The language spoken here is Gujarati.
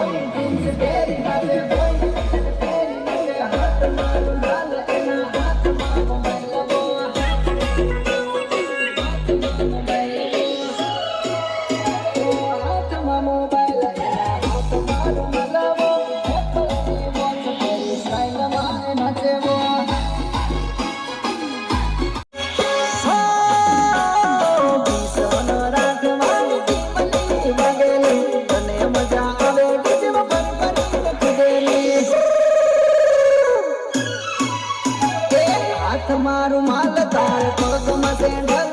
Oh, things હાથ મારું માલ તાર પગમાં મસે